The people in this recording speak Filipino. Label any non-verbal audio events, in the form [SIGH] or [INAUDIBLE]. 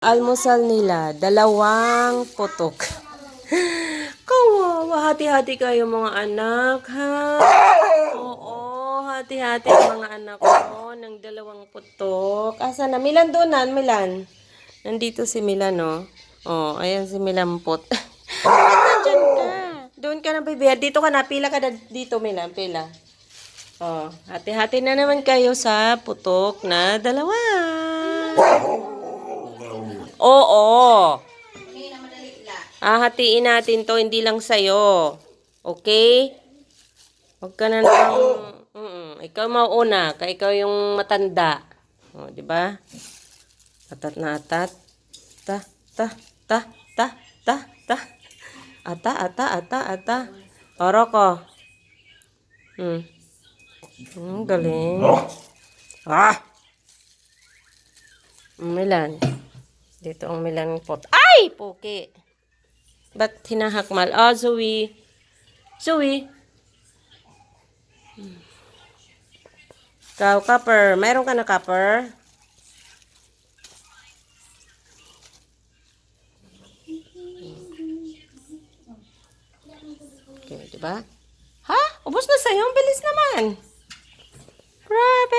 Almusal nila, dalawang putok. Kawawa, hati-hati kayo mga anak, ha? Oo, hati-hati mga anak ko ng dalawang putok. Asa na? Milan doon na, Milan. Nandito si Milan, no? Oh, ayan si Milan pot. [LAUGHS] Ba't nandyan ka? Doon ka na, baby. Dito ka na, pila ka na dito, Milan, pila. Oh, hati-hati na naman kayo sa putok na dalawa. Oo. Ah, hatiin natin to, hindi lang sa'yo. Okay? Huwag ka na lang, mm, ikaw mauna, kaya ikaw yung matanda. O, di ba? Atat na atat. Ta, ta, ta, ta, ta, ta. Ata, ata, ata, ata. Oro ko. Hmm. Hmm, galing. Ah! Milan. Dito ang Milan pot. Ay! Puki. Ba't hinahakmal? Oh, Zoe. Zoe. Hmm. Ikaw, copper. Mayroon ka na copper? Okay, di ba? Ha? Ubus na sa'yo? Ang bilis naman. Grabe.